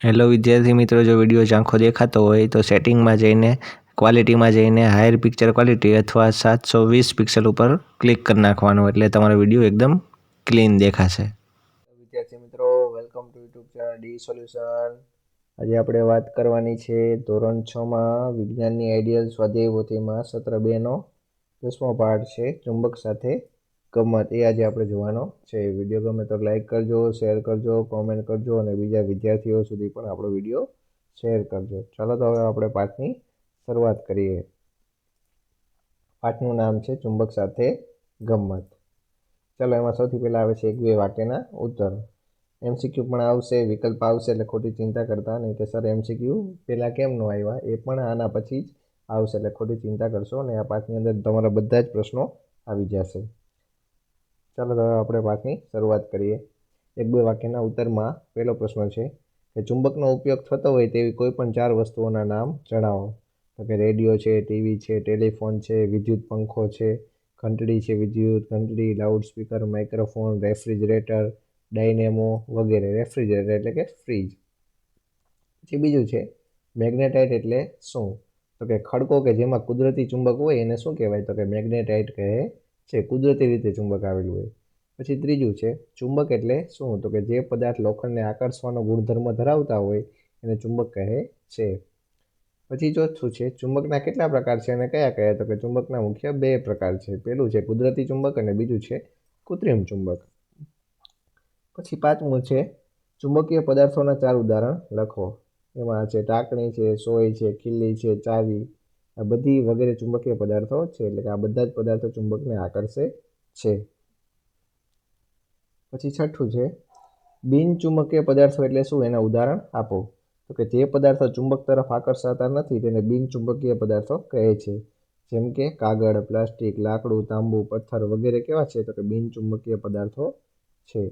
Hello વિદ્યાર્થી મિત્રો, જો વીડિયો ઝાંખો દેખાતો હોય તો સેટિંગમાં જઈને ક્વોલિટીમાં જઈને હાયર પિક્ચર ક્વોલિટી અથવા સાતસો વીસ પિક્સલ ઉપર ક્લિક કરી નાખવાનું એટલે તમારો વીડિયો એકદમ ક્લીન દેખાશે. વિદ્યાર્થી મિત્રો welcome to YouTube channel D solution આજે આપણે વાત કરવાની છે ધોરણ છમાં વિજ્ઞાનની આઈડિયલ સ્વાધ્યાય પોથીમાં સત્ર બેનો દસમો પાઠ છે. ચુંબક સાથે ગમત એ આજે આપણે જોવાનો છે. વીડિયો ગમે તો લાઈક કરજો શેર કરજો કોમેન્ટ કરજો અને બીજા વિદ્યાર્થીઓ સુધી પણ આપણો વીડિયો શેર કરજો. ચાલો તો હવે આપણે પાઠની શરૂઆત કરીએ. પાઠનું નામ છે ચુંબક સાથે ગમત. ચાલો એમાં સૌથી પહેલાં આવે છે એક બે વાક્યના ઉત્તર. એમસીક્યુ પણ આવશે, વિકલ્પ આવશે એટલે ખોટી ચિંતા કરતા નહીં કે સર એમસીક્યુ પહેલાં કેમ ન આવ્યા? એ પણ આના પછી જ આવશે એટલે ખોટી ચિંતા કરશો અને આ પાઠની અંદર તમારા બધા જ પ્રશ્નો આવી જશે. ચાલો હવે આપણે પાઠની શરૂઆત કરીએ. એક બે વાક્યના ઉત્તરમાં પહેલો પ્રશ્ન છે કે ચુંબકનો ઉપયોગ થતો હોય તેવી કોઈ પણ ચાર વસ્તુઓના નામ જણાવો. તો કે રેડિયો છે, ટીવી છે, ટેલિફોન છે, વિદ્યુત પંખો છે, ઘંટડી છે, વિદ્યુત ઘંટડી, લાઉડસ્પીકર, માઇક્રોફોન, રેફ્રિજરેટર, ડાયનેમો વગેરે. રેફ્રિજરેટર એટલે કે ફ્રીજ. પછી બીજું છે મેગ્નેટાઇટ એટલે શું? તો કે ખડકો કે જેમાં કુદરતી ચુંબક હોય એને શું કહેવાય? તો કે મેગ્નેટાઇટ કહે છે કુદરતી રીતે ચુંબક આવેલું હોય. પછી ત્રીજું છે, ચુંબક એટલે શું? તો કે જે પદાર્થ લોખંડને આકર્ષવાનો ગુણધર્મ ધરાવતા હોય, એને ચુંબક કહે છે. પછી ચોથું છે, ચુંબકના કેટલા પ્રકાર છે અને કયા કયા? તો કે ચુંબકના મુખ્ય બે પ્રકાર છે. પહેલું છે કુદરતી ચુંબક અને બીજું છે કૃત્રિમ ચુંબક. પછી પાંચમું છે, ચુંબકીય પદાર્થોના ચાર ઉદાહરણ લખો. એમાં છે ટાંકણી છે, સોય છે ખીલ્લી છે, ચાવી. આ બધી વગેરે ચુંબકીય પદાર્થો છે, એટલે કે આ બધા જ પદાર્થો ચુંબકને આકર્ષે છે. પછી છઠ્ઠું છે બિનચુંબકીય પદાર્થો એટલે શું? એના ઉદાહરણ આપો. તો કે જે પદાર્થો ચુંબક તરફ આકર્ષાતા નથી, તેને બિનચુંબકીય પદાર્થો કહે છે. જેમ કે કાગળ, પ્લાસ્ટિક, લાકડું, તાંબુ, પથ્થર વગેરે કેવા છે? તો કે બિનચુંબકીય પદાર્થો છે.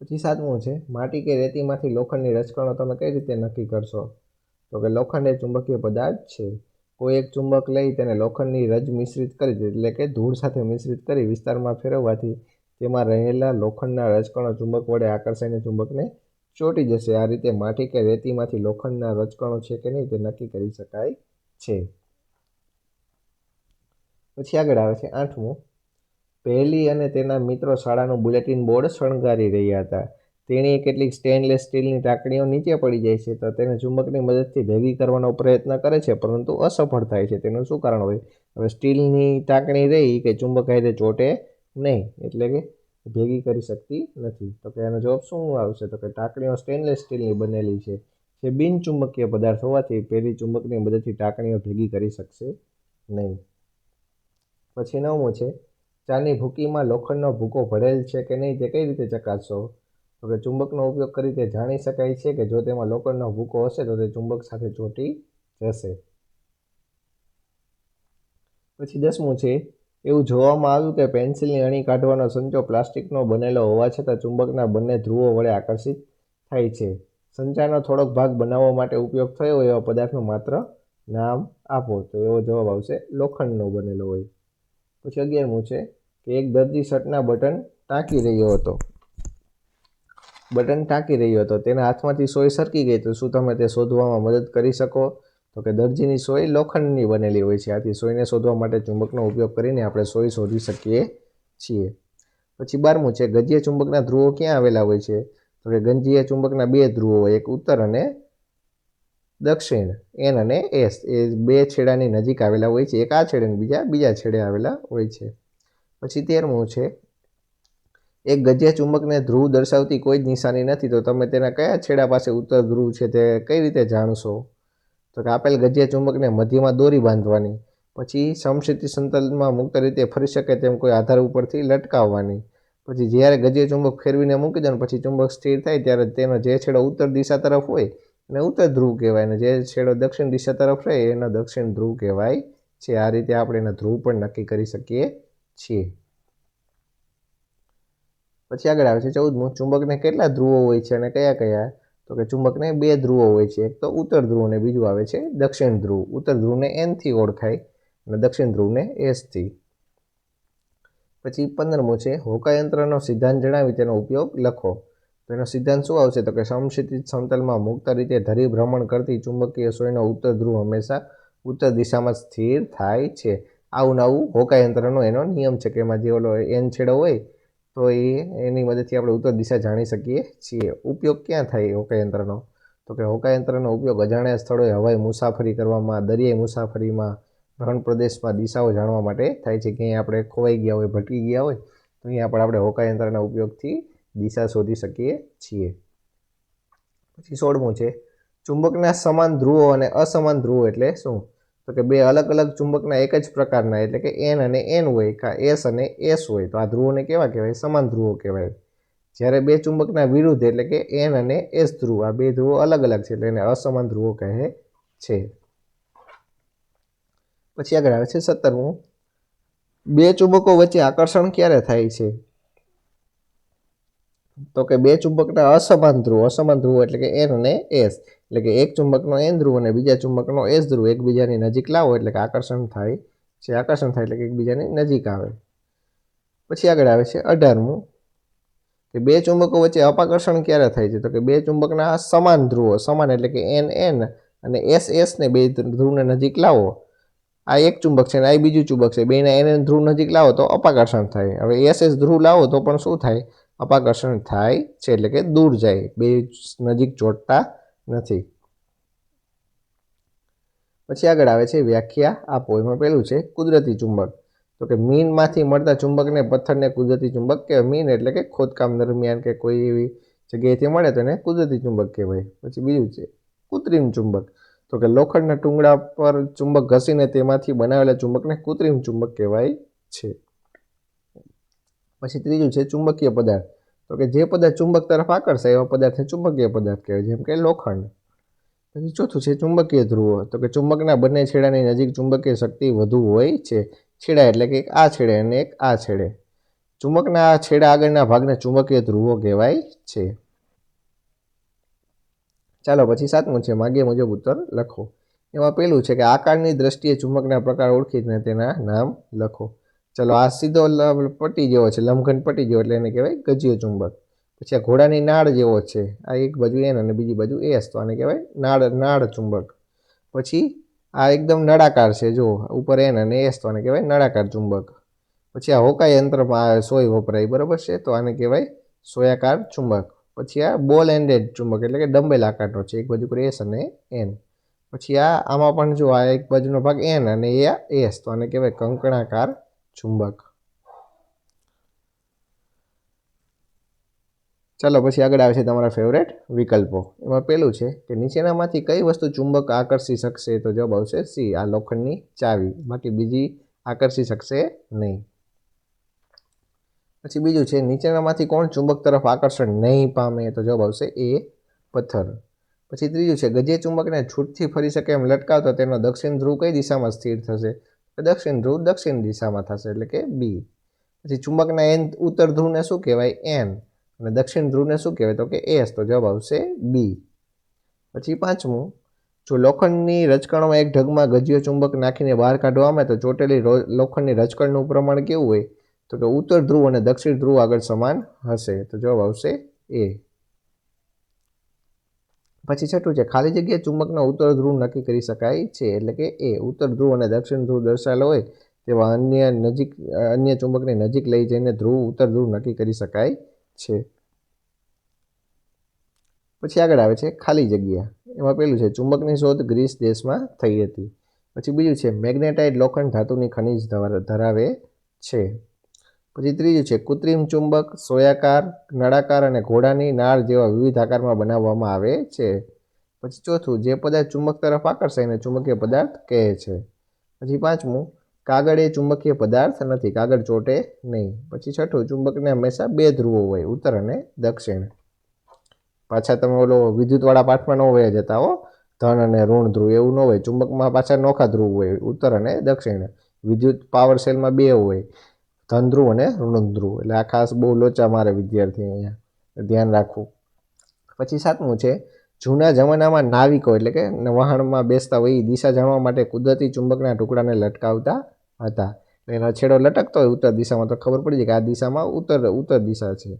પછી સાતમું છે, માટી કે રેતીમાંથી લોખંડની રચકણો તમે કઈ રીતે નક્કી કરશો? તો કે લોખંડ એ ચુંબકીય પદાર્થ છે. કોઈ એક ચુંબક લઈ તેને લોખંડની રજ મિશ્રિત કરી દે, એટલે કે ધૂળ સાથે મિશ્રિત કરી વિસ્તારમાં ફેરવવાથી તેમાં રહેલા લોખંડના રજકણો ચુંબક વડે આકર્ષાઈને ચુંબકને ચોંટી જશે. આ રીતે માટી કે રેતીમાંથી લોખંડના રજકણો છે કે નહીં તે નક્કી કરી શકાય છે. પછી આગળ આવે છે આઠમું. પહેલી અને તેના મિત્રો શાળાનું બુલેટિન બોર્ડ શણગારી રહ્યા હતા. તેણીએ કેટલીક સ્ટેનલેસ સ્ટીલની ટાંકણીઓ નીચે પડી જાય છે તો તેને ચુંબકની મદદથી ભેગી કરવાનો પ્રયત્ન કરે છે, પરંતુ અસફળ થાય છે. તેનું શું કારણ હોય? હવે સ્ટીલની ટાંકણી રહી કે ચુંબક હાથે ચોટે નહીં, એટલે કે ભેગી કરી શકતી નથી. તો કે એનો જવાબ શું આવશે? તો કે ટાંકણીઓ સ્ટેનલેસ સ્ટીલની બનેલી છે. જે બિનચુંબકીય પદાર્થ હોવાથી પહેલી ચુંબકની મદદથી ટાંકણીઓ ભેગી કરી શકશે નહીં. પછી નવમું છે, ચાની ભૂકીમાં લોખંડનો ભૂકો ભરેલ છે કે નહીં તે કઈ રીતે ચકાસશો કે ચુંબકનો ઉપયોગ કરી તે જાણી શકાય છે કે જો તેમાં લોખંડનો ભૂકો હશે તો તે ચુંબક સાથે ચોંટી જશે. પછી દસમું છે, એવું જોવામાં આવ્યું કે પેન્સિલની અણી કાઢવાનો સંચો પ્લાસ્ટિકનો બનેલો હોવા છતાં ચુંબકના બંને ધ્રુવો વડે આકર્ષિત થાય છે. સંચારનો થોડોક ભાગ બનાવવા માટે ઉપયોગ થયો એવા પદાર્થનું માત્ર નામ આપો. તો એવો જવાબ આવશે, લોખંડનો બનેલો હોય. પછી અગિયારમું છે કે એક દર્દી શર્ટના બટન ટાંકી રહ્યો હતો. બટન ટાંકી રહ્યો હતો તેના હાથમાંથી સોય સરકી ગઈ તો શું તમે તે શોધવામાં મદદ કરી શકો? તો કે દરજીની સોય લોખંડની બનેલી હોય છે. આથી સોયને શોધવા માટે ચુંબકનો ઉપયોગ કરીને આપણે સોય શોધી શકીએ છીએ. પછી બારમું છે ગજીય ચુંબકના ધ્રુવો ક્યાં આવેલા હોય છે? તો કે ગંજીય ચુંબકના બે ધ્રુવો હોય એક ઉત્તર અને દક્ષિણ, એન અને એસ. એ બે છેડાની નજીક આવેલા હોય છે. એક આ છેડે બીજા બીજા છેડે આવેલા હોય છે. પછી તેરમું છે એક ગજ્ય ચુંબકને ધ્રુવ દર્શાવતી કોઈ જ નિશાની નથી, તો તમે તેના કયા છેડા પાસે ઉત્તર ધ્રુવ છે તે કઈ રીતે જાણશો? તો કે આપેલ ગજ્ય ચુંબકને મધ્યમાં દોરી બાંધવાની, પછી સમસ્થિતિ સંતલમાં મુક્ત રીતે ફરી શકે તેમ કોઈ આધાર ઉપરથી લટકાવવાની, પછી જ્યારે ગજે ચુંબક ફેરવીને મૂકી દો પછી ચુંબક સ્થિર થાય ત્યારે તેનો જે છેડો ઉત્તર દિશા તરફ હોય એને ઉત્તર ધ્રુવ કહેવાય અને જે છેડો દક્ષિણ દિશા તરફ રહે એનો દક્ષિણ ધ્રુવ કહેવાય છે. આ રીતે આપણે એના ધ્રુવ પણ નક્કી કરી શકીએ છીએ. પછી આગળ આવે છે ચૌદમું. ચુંબકને કેટલા ધ્રુવો હોય છે અને કયા કયા? તો કે ચુંબકને બે ધ્રુવો હોય છે. એક તો ઉત્તર ધ્રુવ અને બીજું આવે છે દક્ષિણ ધ્રુવ. ઉત્તર ધ્રુવને એનથી ઓળખાય અને દક્ષિણ ધ્રુવને એસથી પછી પંદરમું છે હોકાયંત્રનો સિદ્ધાંત જણાવી તેનો ઉપયોગ લખો. તો એનો સિદ્ધાંત શું આવશે? તો કે સમક્ષિતિજ સમતલમાં મુક્ત રીતે ધરી ભ્રમણ કરતી ચુંબકીય સોયનો ઉત્તર ધ્રુવ હંમેશા ઉત્તર દિશામાં સ્થિર થાય છે. આવું નવું હોકાયંત્રનો એનો નિયમ છે કે એમાં જે ઓલો એન છેડો હોય તો એ એની મદદથી આપણે ઉત્તર દિશા જાણી શકીએ છીએ. ઉપયોગ ક્યાં થાય હોકાયંત્રનો તો કે હોકાયંત્રનો ઉપયોગ અજાણ્યા સ્થળોએ હવાઈ મુસાફરી કરવામાં, દરિયાઈ મુસાફરીમાં રણ પ્રદેશમાં દિશાઓ જાણવા માટે થાય છે. ક્યાંય આપણે ખોવાઈ ગયા હોય, ભટકી ગયા હોય, તો અહીંયા પણ આપણે હોકાયંત્રના ઉપયોગથી દિશા શોધી શકીએ છીએ. પછી સોળમું છે. ચુંબકના સમાન ધ્રુવો અને અસમાન ધ્રુવો એટલે શું? તો કે બે અલગ અલગ ચુંબકના એક જ પ્રકારના, એટલે કે એન અને એન હોય, કા એસ અને એસ હોય, તો આ ધ્રુવોને કેવા કહેવાય? સમાન ધ્રુવો કહેવાય. જ્યારે બે ચુંબકના વિરુદ્ધ, એટલે કે એન અને એસ ધ્રુવ, આ બે ધ્રુવો અલગ અલગ છે, એટલે એને અસમાન ધ્રુવો કહે છે. પછી આગળ આવે છે સત્તરમું. બે ચુંબકો વચ્ચે આકર્ષણ ક્યારે થાય છે? તો કે બે ચુંબકના અસમાન ધ્રુવ અસમાન ધ્રુવ એટલે કે એન અને એસ એટલે કે એક ચુંબકનો એન ધ્રુવ અને બીજા ચુંબકનો એસ ધ્રુવ. એકબીજાની નજીક લાવો એટલે કે આકર્ષણ થાય છે. આકર્ષણ થાય એટલે કે એકબીજાની નજીક આવે. પછી આગળ આવે છે અઢારમું. કે બે ચુંબકો વચ્ચે અપાકર્ષણ ક્યારે થાય છે? તો કે બે ચુંબકના સમાન ધ્રુવો સમાન એટલે કે એન એન અને એસ એસ ને બે ધ્રુવને નજીક લાવો. આ એક ચુંબક છે અને આ બીજું ચુંબક છે. બેના એન ધ્રુવ નજીક લાવો તો અપાકર્ષણ થાય. હવે એસ એસ ધ્રુવ લાવો તો પણ શું થાય? અપાકર્ષણ થાય છે એટલે કે દૂર જાય. બે નજીક જોડતા નથી. પછી આગળ આવે છે વ્યાખ્યા. આપો એમાં પહેલું છે, કુદરતી ચુંબક. તો કે મીનમાંથી મળતા ચુંબકને પથ્થરને કુદરતી ચુંબક કહેવાય મીન એટલે કે ખોદકામ દરમિયાન કે કોઈ એવી જગ્યાએથી મળે તો એને કુદરતી ચુંબક કહેવાય. પછી બીજું છે, કૃત્રિમ ચુંબક. તો કે લોખંડના ટુંગડા પર ચુંબક ઘસીને તેમાંથી બનાવેલા ચુંબકને કૃત્રિમ ચુંબક કહેવાય છે. પછી ત્રીજું છે ચુંબકીય પદાર્થ. તો કે જે પદાર્થ ચુંબક તરફ આકર્ષે, એવા પદાર્થને ચુંબકીય પદાર્થ કહેવાય, જેમ કે લોખંડ. પછી ચોથું છે ચુંબકીય ધ્રુવો. તો કે ચુંબકના બંને છેડાની નજીક ચુંબકીય શક્તિ વધુ હોય છે. છેડા એટલે કે એક આ છેડે અને એક આ છેડે. ચુંબકના આ છેડા આગળના ભાગને ચુંબકીય ધ્રુવો કહેવાય છે. ચાલો પછી સાતમું છે, માગ્ય મુજબ ઉત્તર લખો. એમાં પેલું છે કે આકારની દ્રષ્ટિએ ચુંબકના પ્રકાર ઓળખીને તેના નામ લખો. ચલો, આ સીધો પટી જેવો છે લંબઘન પટ્ટી જેવો એટલે એને કહેવાય ગજીય ચુંબક. પછી આ ઘોડાની નાળ જેવો છે, આ એક બાજુ એન અને બીજી બાજુ એસ, તો આને કહેવાય નાળ નાળ ચુંબક. પછી આ એકદમ નળાકાર છે જો ઉપર એન અને એસ, તો આને કહેવાય નળાકાર ચુંબક. પછી આ હોકા યંત્રમાં સોય વપરાય, બરાબર છે? તો આને કહેવાય સોયાકાર ચુંબક. પછી આ બોલ એન્ડેડ ચુંબક, એટલે કે ડંબેલ આકારનો છે, એક બાજુ પર એસ અને એન. પછી આ, આમાં પણ જો આ એક બાજુનો ભાગ એન અને એ એસ, તો આને કહેવાય કંકણાકાર ચુંબક. ચાલો, પછી આગળ આવે છે તમારા ફેવરેટ વિકલ્પો. એમાં પહેલું છે કે નીચેનામાંથી કઈ વસ્તુ ચુંબક આકર્ષી શકશે તો જવાબ આવશે સી, આ લોખંડની ચાવી. બાકી બીજી આકર્ષી શકશે નહીં. પછી બીજું છે, નીચેનામાંથી કોણ ચુંબક તરફ આકર્ષણ નહીં પામે તો જવાબ આવશે એ પથ્થર. પછી ત્રીજું છે, ગજે ચુંબકને છૂટથી ફરી શકે એમ લટકાવતો તેનો દક્ષિણ ધ્રુવ કઈ દિશામાં સ્થિર થશે? દક્ષિણ ધ્રુવ દક્ષિણ દિશામાં થશે એટલે કે બી પછી ચુંબકના એન ઉત્તર ધ્રુવને શું કહેવાય? એન અને દક્ષિણ ધ્રુવને શું કહેવાય? તો કે એસ તો જવાબ આવશે બી પછી પાંચમું, જો લોખંડની રજકણોમાં એક ઢગમાં ગજિયો ચુંબક નાખીને બહાર કાઢવામાં આવે, તો ચોટેલી લોખંડની રજકણનું પ્રમાણ કેવું હોય? તો કે ઉત્તર ધ્રુવ અને દક્ષિણ ધ્રુવ આગળ સમાન હશે. તો જવાબ આવશે એ પછી છઠ્ઠું છે, ખાલી જગ્યાએ ચુંબકના ઉત્તર ધ્રુવ નક્કી કરી શકાય છે, એટલે કે એ ઉત્તર ધ્રુવ અને દક્ષિણ ધ્રુવ દર્શાવેલો હોય તેવા અન્ય નજીક, અન્ય ચુંબકની નજીક લઈ જઈને ધ્રુવ, ઉત્તર ધ્રુવ નક્કી કરી શકાય છે. પછી આગળ આવે છે, ખાલી જગ્યા. એમાં પેલું છે, ચુંબકની શોધ ગ્રીસ દેશમાં થઈ હતી. પછી બીજું છે, મેગ્નેટાઇટ લોખંડ ધાતુની ખનિજ ધરા- ધરાવે છે. પછી ત્રીજું છે, કૃત્રિમ ચુંબક, સોયાકાર, નળાકાર અને ઘોડાની નાળ જેવા વિવિધ આકારમાં બનાવવામાં આવે છે. પછી ચોથું, જે પદાર્થ ચુંબક તરફ આકર્ષાય એને ચુંબકીય પદાર્થ કહે છે. પછી પાંચમું, કાગળ એ ચુંબકીય પદાર્થ નથી, કાગળ ચોટે નહીં. પછી છઠ્ઠું, ચુંબકને હંમેશા બે ધ્રુવો હોય, ઉત્તર અને દક્ષિણ. પાછા તમે ઓલો વિદ્યુતવાળા પાઠમાં ન હોય જતા હો. ધન અને ઋણ ધ્રુવ એવું ન હોય. ચુંબકમાં પાછા નોખા ધ્રુવ હોય, ઉત્તર અને દક્ષિણ. વિદ્યુત પાવર સેલમાં બે હોય. ધન અને ઋણ એટલે આ ખાસ બહુ લોચા મારે વિદ્યાર્થી અહીંયા. ધ્યાન રાખવું. પછી સાતમું છે, જૂના જમાનામાં નાવિકો એટલે કે વહાણમાં બેસતા હોય એ દિશા જાણવા માટે કુદરતી ચુંબકના ટુકડાને લટકાવતા હતા. એનો છેડો લટકતો હોય ઉત્તર દિશામાં તો ખબર પડી જાય કે આ દિશામાં ઉત્તર ઉત્તર દિશા છે.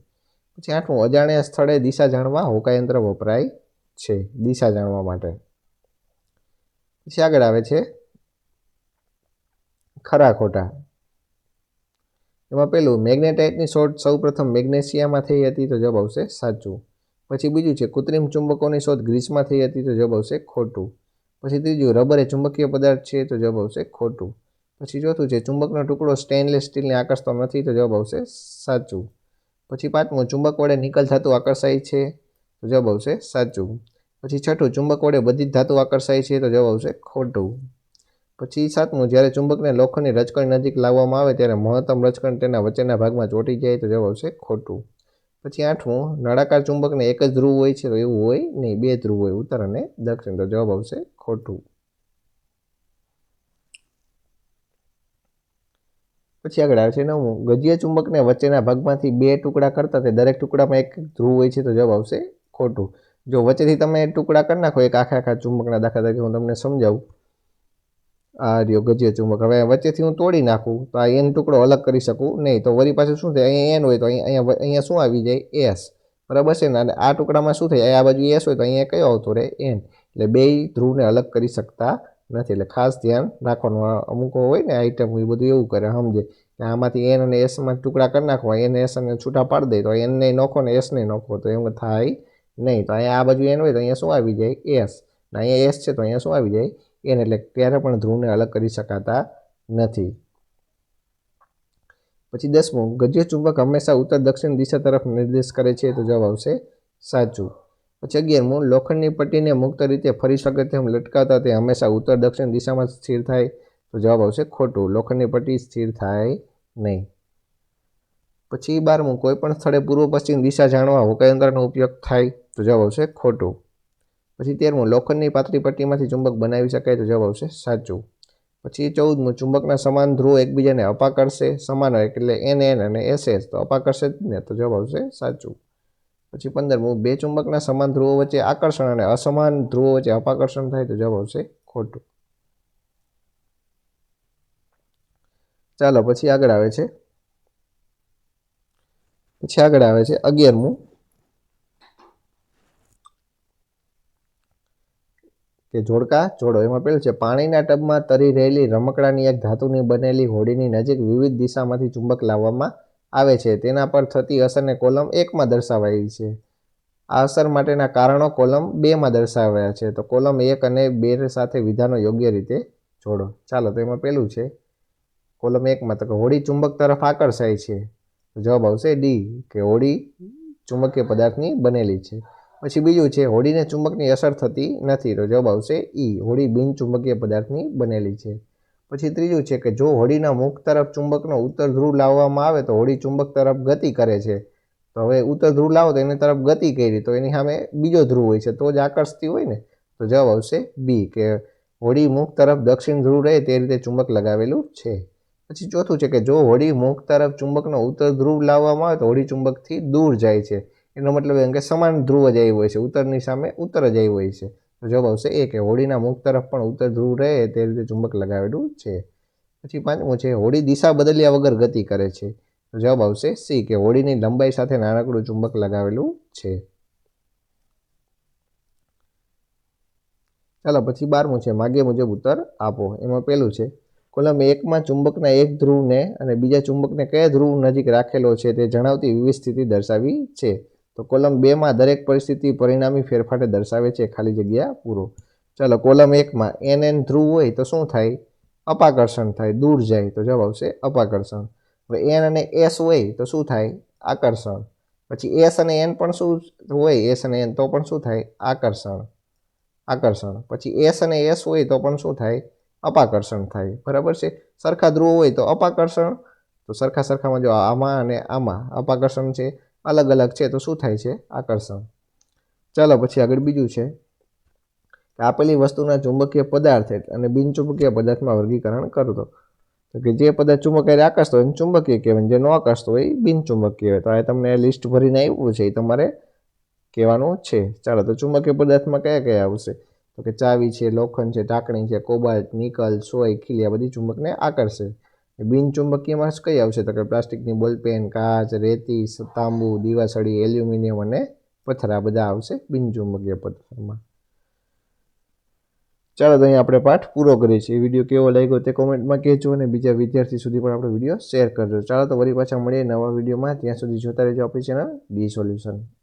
પછી આઠમું, અજાણ્યા સ્થળે દિશા જાણવા હોકાયંત્ર વપરાય છે દિશા જાણવા માટે. પછી આગળ આવે છે, ખરા ખોટા. એમાં પેલું, મેગ્નેટાઇટની શોધ સૌપ્રથમ મેગ્નેશિયામાં થઈ હતી તો જવાબ આવશે સાચું. પછી બીજું છે, કૃત્રિમ ચુંબકોની શોધ ગ્રીસમાં થઈ હતી તો જવાબ આવશે ખોટું. પછી ત્રીજું, રબર એ ચુંબકીય પદાર્થ છે તો જવાબ આવશે ખોટું. પછી ચોથું છે, ચુંબકનો ટુકડો સ્ટેનલેસ સ્ટીલને આકર્ષતો નથી તો જવાબ આવશે સાચું. પછી પાંચમું, ચુંબક વડે નિકલ ધાતુ આકર્ષાય છે તો જવાબ આવશે સાચું. પછી છઠ્ઠું, ચુંબક વડે બધી જ ધાતુ આકર્ષાય છે તો જવાબ આવશે ખોટું. પછી સાતમું, જ્યારે ચુંબકને લોખંડની રજકણ નજીક લાવવામાં આવે ત્યારે મહત્તમ રજકણ તેના વચ્ચેના ભાગમાં ચોંટી જાય તો જવાબ આવશે ખોટું. પછી આઠમું, નળાકાર ચુંબકને એક જ ધ્રુવ હોય છે તો એવું હોય નહીં, બે ધ્રુવ હોય, ઉત્તર અને દક્ષિણ તો જવાબ આવશે ખોટું. પછી આગળ આવે છે નવમું, ગજીય ચુંબકને વચ્ચેના ભાગમાંથી બે ટુકડા કરતા તે દરેક ટુકડામાં એક ધ્રુવ હોય છે તો જવાબ આવશે ખોટું. જો વચ્ચેથી તમે ટુકડા કરી નાખો, એક આખા આખા ચુંબકના દાખલા તરીકે હું તમને સમજાવું. આ રહ્યો ગજ્ય ચુંબક. હવે વચ્ચેથી હું તોડી નાખું, તો આ એન ટુકડો અલગ કરી શકું નહીં. તો વળી પાછું શું થાય? અહીંયા એન હોય તો અહીંયા અહીંયા શું આવી જાય? એસ. બરાબર છે ને? અને આ ટુકડામાં શું થાય? આ બાજુ એસ હોય તો અહીંયા કયો આવતો રહે? એન. એટલે બે ધ્રુવને અલગ કરી શકતા નથી. એટલે ખાસ ધ્યાન રાખવાનું. અમુક હોય ને આઈટમ એ બધું એવું કરે, સમજે. આમાંથી એન અને એસમાં ટુકડા કરી નાખવા. એન એસ અને છૂટા પાડી દે, તો એનને નોખો ને એસને નોખો. તો એમ થાય નહીં. તો અહીંયા આ બાજુ એન હોય તો અહીંયા શું આવી જાય? એસ. ને અહીંયા એસ છે તો અહીંયા શું આવી જાય? એન એટલે ત્યારે પણ ધ્રુવને અલગ કરી શકાતા નથી. પછી દસમું ગજ્ય ચુંબક હંમેશા ઉત્તર દક્ષિણ દિશા તરફ નિર્દેશ કરે છે તો જવાબ આવશે સાચું. પછી અગિયારમું, લોખંડની પટ્ટીને મુક્ત રીતે ફરી શકે તેમ લટકાવતા તે હંમેશા ઉત્તર દક્ષિણ દિશામાં સ્થિર થાય તો જવાબ આવશે ખોટું, લોખંડની પટ્ટી સ્થિર થાય નહીં. પછી બારમું, કોઈ પણ સ્થળે પૂર્વ પશ્ચિમ દિશા જાણવા, હોકાયંત્રનો ઉપયોગ થાય તો જવાબ આવશે ખોટું. પછી તેરમું, લોખંડની પાતળી પટ્ટીમાંથી ચુંબક બનાવી શકાય તો જવાબ આવશે સાચું. પછી ચૌદમું, ચુંબકના સમાન ધ્રુવ એકબીજાને અપાકર્ષે, સમાન એટલે એન એન અને એસ એસ તો અપાકર્ષે જ ને તો જવાબ આવશે સાચું. પછી પંદરમું, બે ચુંબકના સમાન ધ્રુવો વચ્ચે આકર્ષણ અને અસમાન ધ્રુવો વચ્ચે અપાકર્ષણ થાય તો જવાબ આવશે ખોટું. ચાલો, પછી આગળ આવે છે. પછી આગળ આવે છે અગિયારમું કે જોડકા, જોડો. એમાં પેલું છે, પાણીના ટબમાં તરી રહેલી રમકડાની એક ધાતુની બનેલી હોડીની નજીક વિવિધ દિશામાંથી ચુંબક લાવવામાં આવે છે. તેના પર થતી અસરને કોલમ એકમાં દર્શાવાઈ છે. આ અસર માટેના કારણો કોલમ બેમાં દર્શાવ્યા છે. તો કોલમ એક અને બે સાથે વિધાનો યોગ્ય રીતે જોડો. ચાલો, તો એમાં પેલું છે. કોલમ એકમાં તો કે હોડી ચુંબક તરફ આકર્ષાય છે. જવાબ આવશે ડી, કે હોડી ચુંબકીય પદાર્થની બનેલી છે. પછી બીજું છે હોડીને ચુંબકની અસર થતી નથી. તો જવાબ આવશે ઈ હોડી બિનચુંબકીય પદાર્થની બનેલી છે. પછી ત્રીજું છે કે જો હોડીના મુખ તરફ ચુંબકનો ઉત્તર ધ્રુવ લાવવામાં આવે તો હોડી ચુંબક તરફ ગતિ કરે છે. તો હવે ઉત્તર ધ્રુવ લાવો તો એની તરફ ગતિ કરી તો એની સામે બીજો ધ્રુવ હોય છે. તો જ આકર્ષતી હોય ને? તો જવાબ આવશે બી કે હોડી મુખ તરફ દક્ષિણ ધ્રુવ રહે તે રીતે ચુંબક લગાવેલું છે. પછી ચોથું છે કે જો હોડી મુખ તરફ ચુંબકનો ઉત્તર ધ્રુવ લાવવામાં આવે તો હોડી ચુંબકથી દૂર જાય છે. એનો મતલબ એમ કે સમાન ધ્રુવ જ આવી હોય છે. ઉત્તરની સામે ઉત્તર જ આવી હોય છે. તો જવાબ આવશે એ કે હોડીના મુખ તરફ પણ ઉત્તર ધ્રુવ રહે તે રીતે ચુંબક લગાવેલું છે. પછી પાંચમું છે હોડી દિશા બદલ્યા વગર ગતિ કરે છે. તો જવાબ આવશે સી કે હોડીની લંબાઈ સાથે નાનકડું ચુંબક લગાવેલું છે. ચાલો પછી બારમું છે માગે મુજબ ઉત્તર આપો. એમાં પહેલું છે, કોલમ એકમાં ચુંબકના એક ધ્રુવને અને બીજા ચુંબકને કયા ધ્રુવ નજીક રાખેલો છે તે જણાવતી વિવિધ સ્થિતિ દર્શાવી છે. તો કોલમ બેમાં દરેક પરિસ્થિતિ પરિણામી ફેરફારે દર્શાવે છે, ખાલી જગ્યા પૂરો. ચાલો, કોલમ એકમાં એન એન ધ્રુવ હોય તો શું થાય? અપાકર્ષણ થાય, દૂર જાય તો જવાબ આવશે અપાકર્ષણ. હવે એન અને એસ હોય તો શું થાય? આકર્ષણ. પછી એસ અને એન પણ શું હોય? એસ અને એન તો પણ શું થાય? આકર્ષણ. આકર્ષણ. પછી એસ અને એસ હોય તો પણ શું થાય? અપાકર્ષણ થાય. બરાબર છે? સરખા ધ્રુવ હોય તો અપાકર્ષણ. તો સરખા સરખામાં જો આમાં અને આમાં અપાકર્ષણ છે અલગ અલગ છે, તો શું થાય છે? આકર્ષણ. ચાલો પછી આગળ બીજું છે. આપેલી વસ્તુના ચુંબકીય પદાર્થ અને બિનચુંબકીય પદાર્થમાં વર્ગીકરણ કરતો તો. કે જે પદાર્થ ચુંબકીય આકર્ષતો હોય ચુંબકીય કહેવાય જે ન આકર્ષતો હોય એ બિનચુંબકીય હોય તો આ તમને લિસ્ટ ભરીને આવ્યું છે, એ તમારે કહેવાનું છે. ચાલો, તો ચુંબકીય પદાર્થમાં કયા કયા આવશે? તો કે ચાવી છે, લોખંડ છે ટાંકણી છે, કોબાલ્ટ, નિકલ, સોય, ખીલી, આ બધી ચુંબકને આકર્ષે. બિનચુંબકીયમાં કઈ આવશે? તો કે પ્લાસ્ટિકની બોલપેન કાચ રેતી તાંબુ, દીવાસળી, એલ્યુમિનિયમ અને પથ્થર, આ બધા આવશે બિનચુંબકીય પથ્થરમાં. ચાલો તો અહીં આપણે પાઠ પૂરો કરીએ છીએ. વીડિયો કેવો લાગ્યો તે કોમેન્ટમાં કહેજો અને બીજા વિદ્યાર્થી સુધી પણ આપણો વીડિયો શેર કરજો. ચાલો તો વળી પાછા મળીએ નવા વિડીયોમાં. ત્યાં સુધી જોતા રહેજો આપણી ચેનલ ડી સોલ્યુશન.